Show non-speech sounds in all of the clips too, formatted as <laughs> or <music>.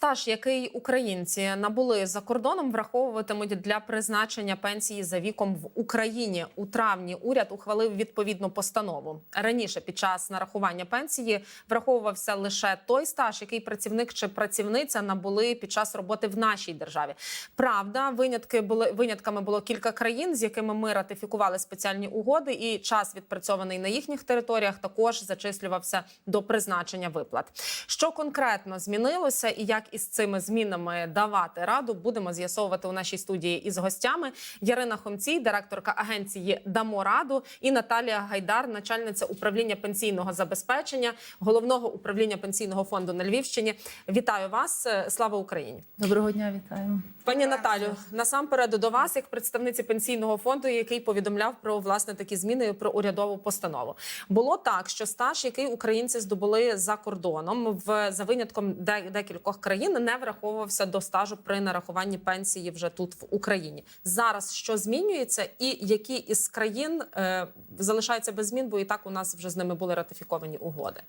Стаж, який українці набули за кордоном, враховуватимуть для призначення пенсії за віком в Україні. У травні уряд ухвалив відповідну постанову. Раніше під час нарахування пенсії враховувався лише той стаж, який працівник чи працівниця набули під час роботи в нашій державі. Правда, винятки були винятками було кілька країн, з якими ми ратифікували спеціальні угоди, і час відпрацьований на їхніх територіях також зачислювався до призначення виплат. Що конкретно змінилося, і як із цими змінами давати раду, будемо з'ясовувати у нашій студії із гостями. Ярина Хомцій, директорка агенції Дамо раду, і Наталія Гайдар, начальниця управління пенсійного забезпечення головного управління пенсійного фонду на Львівщині. Вітаю вас! Слава Україні! Доброго дня, вітаємо. Пані Наталю, насамперед до вас, як представниці пенсійного фонду, який повідомляв про власне такі зміни про урядову постанову. Було так, що стаж, який українці здобули за кордоном, в за винятком декількох країн, не враховувався до стажу при нарахуванні пенсії вже тут в Україні. Зараз що змінюється, і які із країн е, залишаються без змін, бо і так у нас вже з ними були ратифіковані угоди.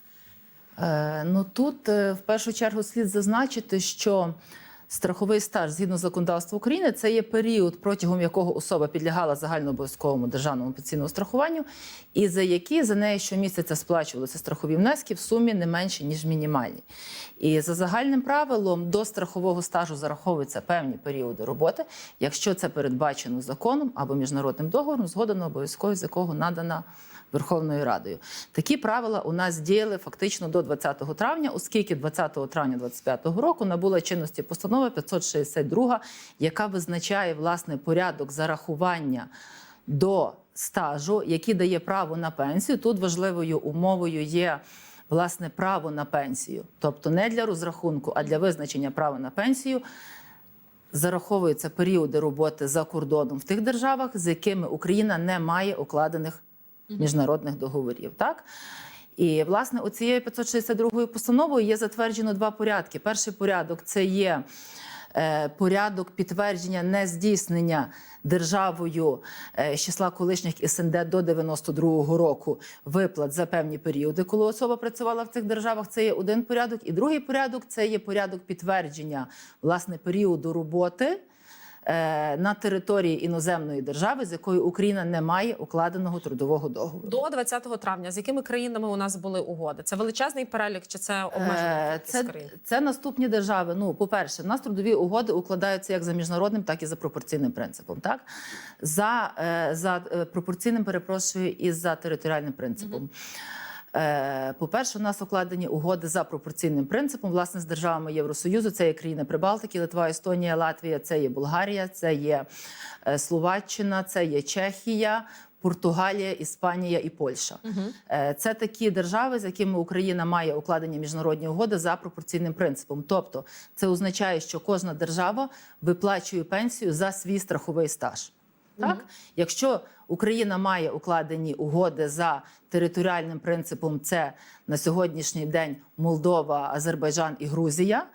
Е, ну тут е, в першу чергу слід зазначити, що страховий стаж згідно законодавства України це є період, протягом якого особа підлягала загальнообов'язковому державному пенсійному страхуванню, і за які за неї щомісяця сплачувалися страхові внески в сумі не менше ніж мінімальні. І за загальним правилом до страхового стажу зараховуються певні періоди роботи, якщо це передбачено законом або міжнародним договором, згода на обов'язковість з якого надана. Верховною Радою. Такі правила у нас діяли фактично до 20 травня, оскільки 20 травня 2025 року набула чинності постанова 562, яка визначає власне порядок зарахування до стажу, який дає право на пенсію. Тут важливою умовою є. Власне, право на пенсію, тобто не для розрахунку, а для визначення права на пенсію, зараховуються періоди роботи за кордоном в тих державах, з якими Україна не має укладених міжнародних договорів. Так? І власне у оцією 562 постановою є затверджено два порядки. Перший порядок це є е, порядок підтвердження нездійснення державою е, з числа колишніх СНД до 92-го року виплат за певні періоди, коли особа працювала в цих державах. Це є один порядок. І другий порядок це є порядок підтвердження власне періоду роботи на території іноземної держави, з якою Україна не має укладеного трудового договору. До 20 травня з якими країнами у нас були угоди? Це величезний перелік, чи це Е, Це, країн? це наступні держави. Ну, по-перше, в нас трудові угоди укладаються як за міжнародним, так і за пропорційним принципом. Так за, е, за е, пропорційним перепрошую і за територіальним принципом. Е, По-перше, у нас укладені угоди за пропорційним принципом, власне, з державами Євросоюзу. Це є країни Прибалтики, Литва, Естонія, Латвія, це є Болгарія, це є е, Словаччина, це є Чехія. Португалія, Іспанія і Польща Е, це такі держави, з якими Україна має укладені міжнародні угоди за пропорційним принципом. Тобто, це означає, що кожна держава виплачує пенсію за свій страховий стаж. Так, якщо Україна має укладені угоди за територіальним принципом, це на сьогоднішній день Молдова, Азербайджан і Грузія.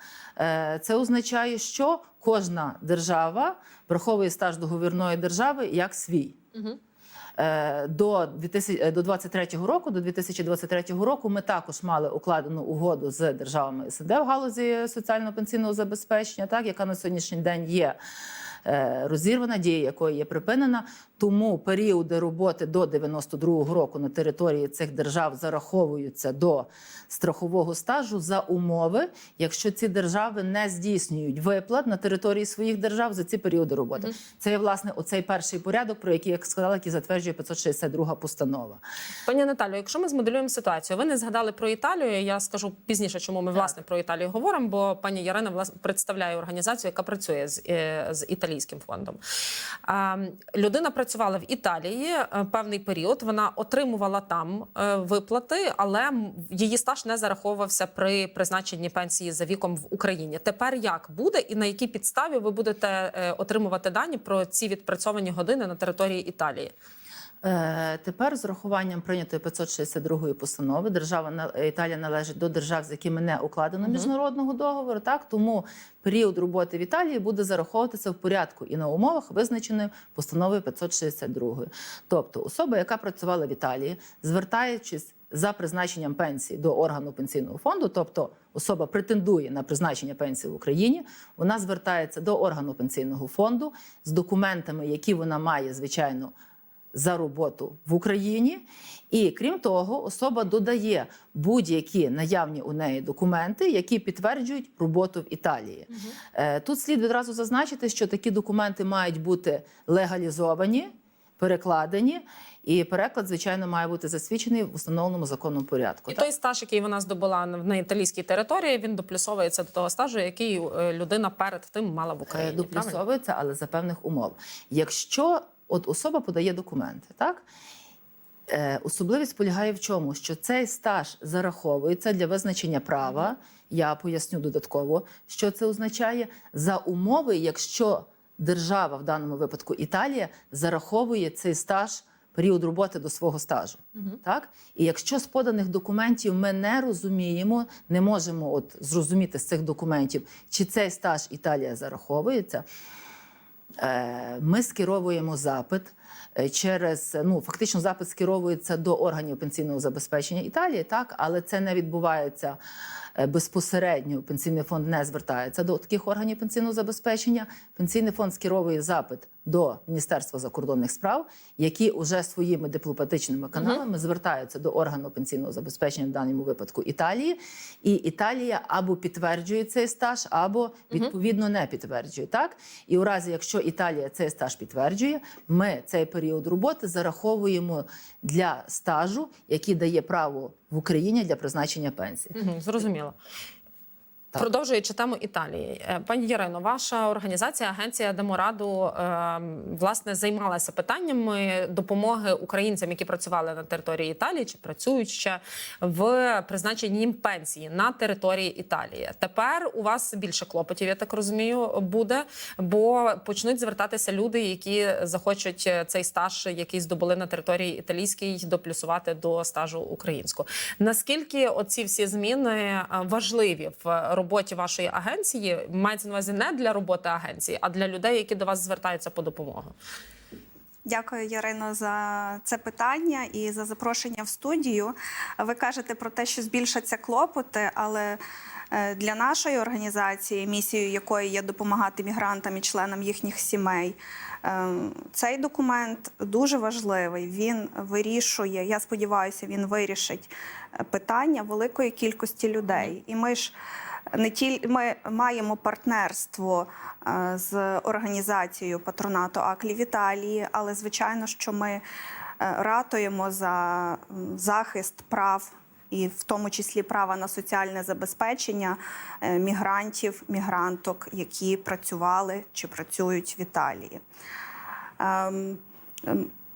е, Це означає, що кожна держава враховує стаж договірної держави як свій. Е, До 2000, е, до 23 року, до 2023 року, ми також мали укладену угоду з державами СНД в галузі соціального пенсійного забезпечення, так яка на сьогоднішній день є розірвана, дія якої є припинена. Тому періоди роботи до 92-го року на території цих держав зараховуються до страхового стажу за умови, якщо ці держави не здійснюють виплат на території своїх держав за ці періоди роботи. Це є власне оцей перший порядок, про який як сказала, який затверджує 562 постанова. Пані Наталю, якщо ми змоделюємо ситуацію, ви не згадали про Італію. Я скажу пізніше, чому ми власне про Італію говоримо, бо пані Ярина власне представляє організацію, яка працює з, е, з італійським фондом. Людина працювала в Італії е, певний період. Вона отримувала там е, виплати, але її стаж не зараховувався при призначенні пенсії за віком в Україні. Тепер як буде і на якій підставі ви будете е, отримувати дані про ці відпрацьовані години на території Італії? Е, Тепер з урахуванням прийнятої 562 постанови держава Італія належить до держав, з якими не укладено міжнародного договору. Так тому період роботи в Італії буде зараховуватися в порядку і на умовах, визначених постановою 562. Тобто, особа, яка працювала в Італії, звертаючись за призначенням пенсії до органу пенсійного фонду, тобто особа претендує на призначення пенсії в Україні, вона звертається до органу пенсійного фонду з документами, які вона має, звичайно, за роботу в Україні. І крім того, особа додає будь-які наявні у неї документи, які підтверджують роботу в Італії. Е, Тут слід відразу зазначити, що такі документи мають бути легалізовані, перекладені, і переклад, звичайно, має бути засвідчений в установленому законному порядку. І Так? той стаж, який вона здобула на італійській території, він доплюсовується до того стажу, який е, людина перед тим мала в Е, Україні. правильно? але за певних умов. Якщо от особа подає документи, так? Е, особливість полягає в чому? Що цей стаж зараховується для визначення права. Я поясню додатково, що це означає за умови, якщо держава, в даному випадку Італія, зараховує цей стаж. Період роботи до свого стажу, так і якщо з поданих документів ми не розуміємо, не можемо от зрозуміти з цих документів, чи цей стаж Італія зараховується, Ми скеровуємо запит е, через ну фактично запит скеровується до органів пенсійного забезпечення Італії, так але це не відбувається е, безпосередньо. Пенсійний фонд не звертається до таких органів пенсійного забезпечення. Пенсійний фонд скеровує запит до Міністерства закордонних справ, які вже своїми дипломатичними каналами звертаються до органу пенсійного забезпечення в даному випадку Італії, і Італія або підтверджує цей стаж, або відповідно не підтверджує. Так і у разі, якщо Італія цей стаж підтверджує, ми цей період роботи зараховуємо для стажу, який дає право в Україні для призначення пенсії. Мгм, зрозуміло. Так. Продовжуючи тему Італії, Е, пані Ярино, ваша організація Агенція Демораду е, власне займалася питаннями допомоги українцям, які працювали на території Італії чи працюють ще в призначенні їм пенсії на території Італії. Тепер у вас більше клопотів, я так розумію, буде, бо почнуть звертатися люди, які захочуть е, цей стаж, який здобули на території італійській, доплюсувати до стажу українського. Наскільки оці всі зміни е, важливі в роботі вашої агенції? Мається на увазі не для роботи агенції, а для людей, які до вас звертаються по допомогу. Дякую, Ярино, за це питання і за запрошення в студію. Ви кажете про те, що збільшаться клопоти, але е, для нашої організації, місією якої є допомагати мігрантам і членам їхніх сімей, е, цей документ дуже важливий. Він вирішує, я сподіваюся, він вирішить е, питання великої кількості людей. І ми ж не тільки ми маємо партнерство е, з організацією патронату Аклі в Італії, але звичайно, що ми е, ратуємо за захист прав. І в тому числі права на соціальне забезпечення е, мігрантів, мігранток, які працювали чи працюють в Італії.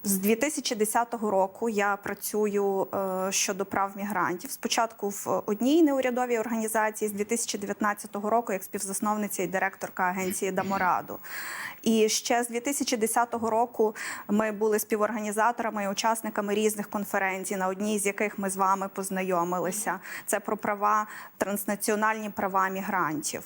З 2010 року я працюю е, щодо прав мігрантів. Спочатку в одній неурядовій організації з 2019 року як співзасновниця і директорка агенції Дамораду. І ще з 2010 року ми були співорганізаторами і учасниками різних конференцій, на одній з яких ми з вами познайомилися. Це про права, транснаціональні права мігрантів.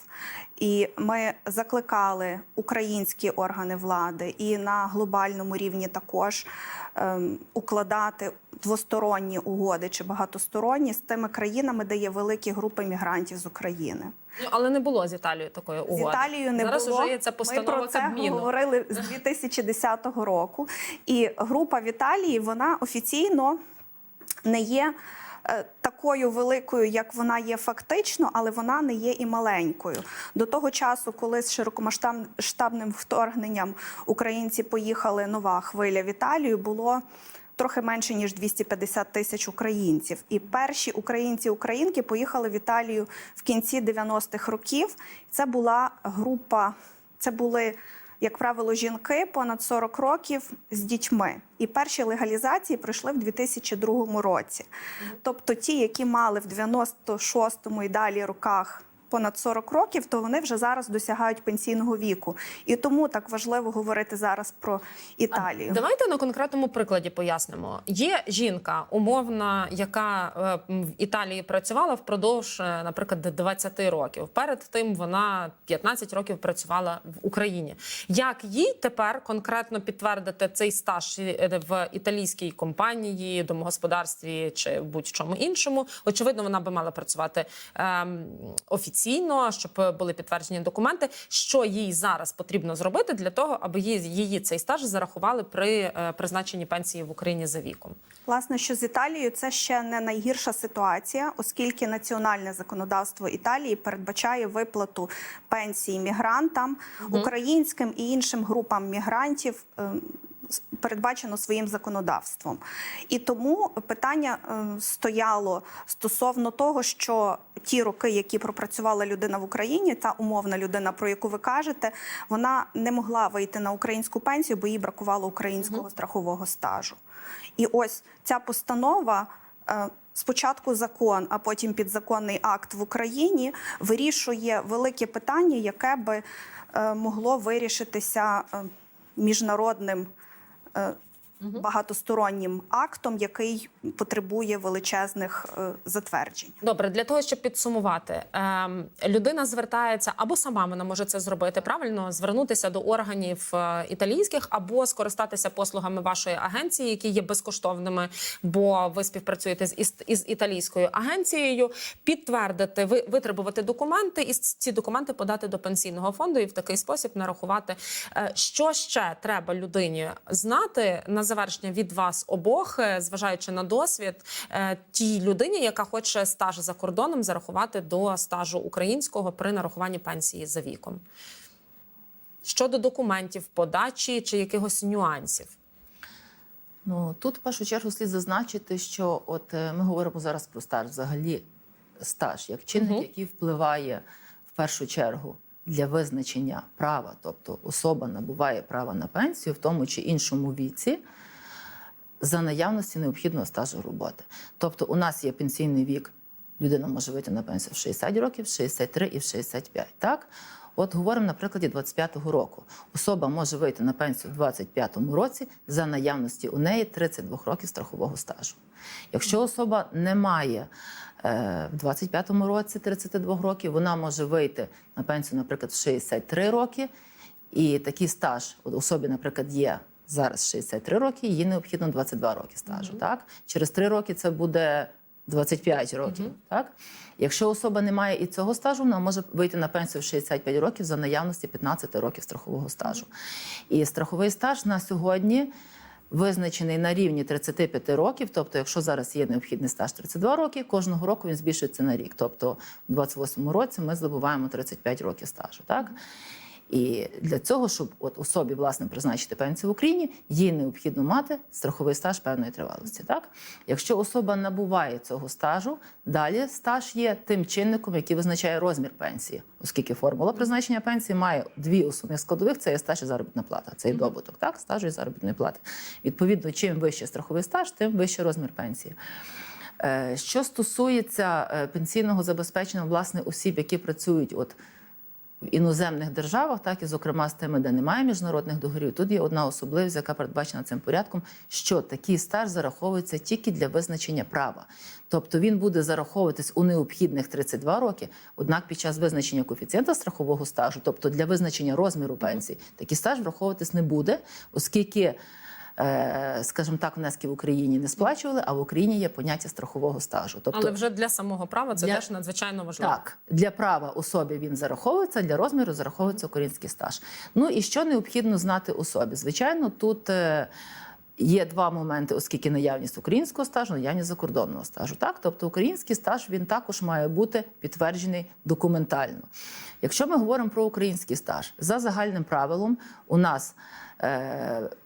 І ми закликали українські органи влади і на глобальному рівні також ем, укладати двосторонні угоди чи багатосторонні з тими країнами, де є великі групи мігрантів з України. Ну але не було з Італією такої угоди. З Італією не зараз було. Уже є ця Ми про це Кабміну. говорили з <laughs> 2010 року. І група в Італії вона офіційно не є. Е, Такою великою, як вона є фактично, але вона не є і маленькою. До того часу, коли з широкомасштабним вторгненням українці поїхали нова хвиля в Італію, було трохи менше ніж 250 тисяч українців. І перші українці-українки поїхали в Італію в кінці 90-х років. Це була група, це були. Як правило, жінки понад 40 років з дітьми, і перші легалізації пройшли в 2002 році. Тобто, ті, які мали в 96-му і далі роках понад 40 років, то вони вже зараз досягають пенсійного віку. І тому так важливо говорити зараз про Італію. Давайте на конкретному прикладі пояснимо. Є жінка умовна, яка е, в Італії працювала впродовж, е, наприклад, 20 років. Перед тим вона 15 років працювала в Україні. Як їй тепер конкретно підтвердити цей стаж е, в італійській компанії, домогосподарстві чи будь-чому іншому? Очевидно, вона би мала працювати ем, офіційно, щоб були підтверджені документи. Що їй зараз потрібно зробити для того, аби її, цей стаж зарахували при е, призначенні пенсії в Україні за віком? Власне, що з Італією це ще не найгірша ситуація, оскільки національне законодавство Італії передбачає виплату пенсії мігрантам, українським і іншим групам мігрантів. Передбачено своїм законодавством, і тому питання е, стояло стосовно того, що ті роки, які пропрацювала людина в Україні, та умовна людина, про яку ви кажете, вона не могла вийти на українську пенсію, бо їй бракувало українського страхового стажу. І ось ця постанова. е, Спочатку закон, а потім підзаконний акт в Україні вирішує велике питання, яке би е, могло вирішитися міжнародним uh, е, багатостороннім актом, який потребує величезних е, затверджень. Добре, для того, щоб підсумувати, ем, людина звертається або сама вона може це зробити правильно, звернутися до органів е, італійських, або скористатися послугами вашої агенції, які є безкоштовними, бо ви співпрацюєте з із, із італійською агенцією, підтвердити, ви витребувати документи і ці документи подати до пенсійного фонду і в такий спосіб нарахувати. Е, Що ще треба людині знати на завершення від вас обох, е, зважаючи на досвід, е, тій людині, яка хоче стаж за кордоном зарахувати до стажу українського при нарахуванні пенсії за віком. Щодо документів, подачі чи якихось нюансів. Ну тут в першу чергу слід зазначити, що от е, ми говоримо зараз про стаж, взагалі стаж як чинник, Мгм. який впливає в першу чергу для визначення права, тобто особа набуває права на пенсію в тому чи іншому віці. За наявності необхідного стажу роботи. Тобто, у нас є пенсійний вік, людина може вийти на пенсію в 60 років, в 63 і в 65. Так? От говоримо на прикладі 25-го року. Особа може вийти на пенсію в 25-му році за наявності у неї 32 років страхового стажу. Якщо особа не має е, в 25-му році 32 років, вона може вийти на пенсію, наприклад, в 63 роки, і такий стаж у особі, наприклад, є зараз 63 роки, їй необхідно 22 роки стажу. Так? Через 3 роки це буде 25 років. Так? Якщо особа не має і цього стажу, вона може вийти на пенсію в 65 років за наявності 15 років страхового стажу. І страховий стаж на сьогодні. Визначений на рівні 35 років, тобто, якщо зараз є необхідний стаж 32 роки, кожного року він збільшується на рік. Тобто, в 28 році ми здобуваємо 35 років стажу. Так? І для цього, щоб от особі власне призначити пенсію в Україні, їй необхідно мати страховий стаж певної тривалості. Так, якщо особа набуває цього стажу, далі стаж є тим чинником, який визначає розмір пенсії, оскільки формула призначення пенсії має дві основних складових: це є стаж і заробітна плата, це є добуток, так стажу і заробітної плати. Відповідно, чим вище страховий стаж, тим вищий розмір пенсії. Е, Що стосується е, пенсійного забезпечення власне осіб, які працюють от в іноземних державах, так і зокрема з тими, де немає міжнародних договорів, тут є одна особливість, яка передбачена цим порядком, що такий стаж зараховується тільки для визначення права. Тобто він буде зараховуватись у необхідних 32 роки, однак під час визначення коефіцієнта страхового стажу, тобто для визначення розміру пенсії, такий стаж враховуватись не буде, оскільки. Е, Скажімо так, внески в Україні не сплачували, а в Україні є поняття страхового стажу. Тобто, Але вже для самого права це Для- теж надзвичайно важливо. так, для права особі він зараховується, для розміру зараховується український стаж. Ну і що необхідно знати особі? Звичайно, тут. е, Є два моменти, оскільки наявність українського стажу, наявність закордонного стажу. Так, тобто український стаж він також має бути підтверджений документально. Якщо ми говоримо про український стаж, за загальним правилом, у нас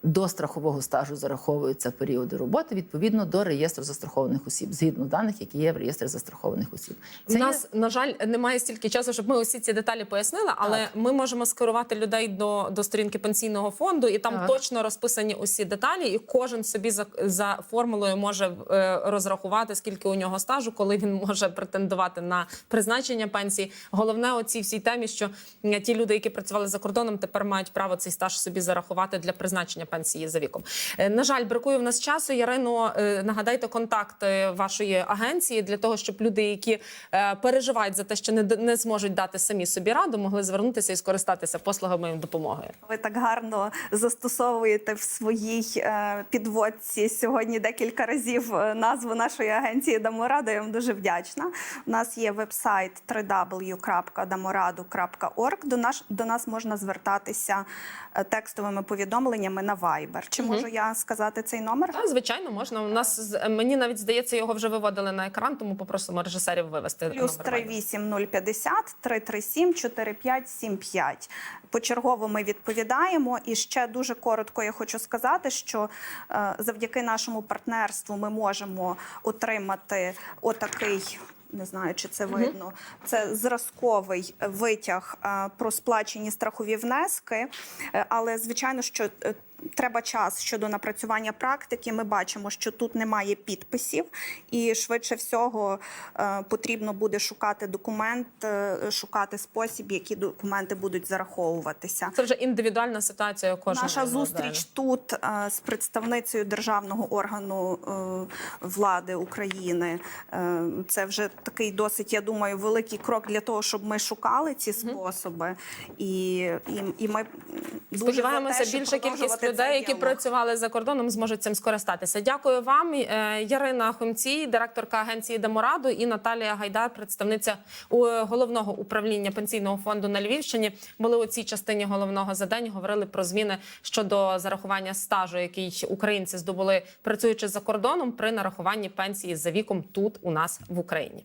до страхового стажу зараховуються періоди роботи відповідно до реєстру застрахованих осіб, згідно даних, які є в реєстрі застрахованих осіб. У є- нас на жаль немає стільки часу, щоб ми усі ці деталі пояснили, але Так. ми можемо скерувати людей до, до сторінки пенсійного фонду, і там Так. точно розписані усі деталі, і кожен собі за, за формулою може е, розрахувати, скільки у нього стажу, коли він може претендувати на призначення пенсії. Головне у цій всій темі, що ті люди, які працювали за кордоном, тепер мають право цей стаж собі зарахувати для призначення пенсії за віком. Е, На жаль, бракує в нас часу. Ярино, е, нагадайте контакти вашої агенції для того, щоб люди, які е, переживають за те, що не, не зможуть дати самі собі раду, могли звернутися і скористатися послугами і допомогою. Ви так гарно застосовуєте в своїй підводці сьогодні декілька разів назву нашої агенції Даморада. Я вам дуже вдячна. У нас є веб-сайт www.damoradu.org. До нас до нас можна звертатися текстовими повідомленнями на Viber. Чи можу я сказати цей номер? Та звичайно можна. У нас мені навіть здається, його вже виводили на екран, тому попросимо режисерів вивести Плюс номер Viber. 38050 337 4575. Почергово ми відповідаємо. І ще дуже коротко я хочу сказати, що е, завдяки нашому партнерству ми можемо отримати отакий. Не знаю, чи це видно. Це зразковий витяг е, про сплачені страхові внески. Е, Але звичайно, що е, треба час щодо напрацювання практики. Ми бачимо, що тут немає підписів, і швидше всього е, потрібно буде шукати документ, е, шукати спосіб, які документи будуть зараховуватися. Це вже індивідуальна ситуація кожного. Наша зустріч тут е, з представницею державного органу влади України. Це вже такий досить, я думаю, великий крок для того, щоб ми шукали ці способи. І, і, і ми Сподіваємося, те, більша кількість людей, які працювали за кордоном, зможуть цим скористатися. Дякую вам, Е, Ярина Хомцій, директорка агенції Демораду, і Наталія Гайдар, представниця головного управління пенсійного фонду на Львівщині. Були у цій частині головного задання. Говорили про зміни щодо зарахування стажу, який українці здобули працюючи за кордоном при нарахуванні пенсії за віком тут у нас в Україні.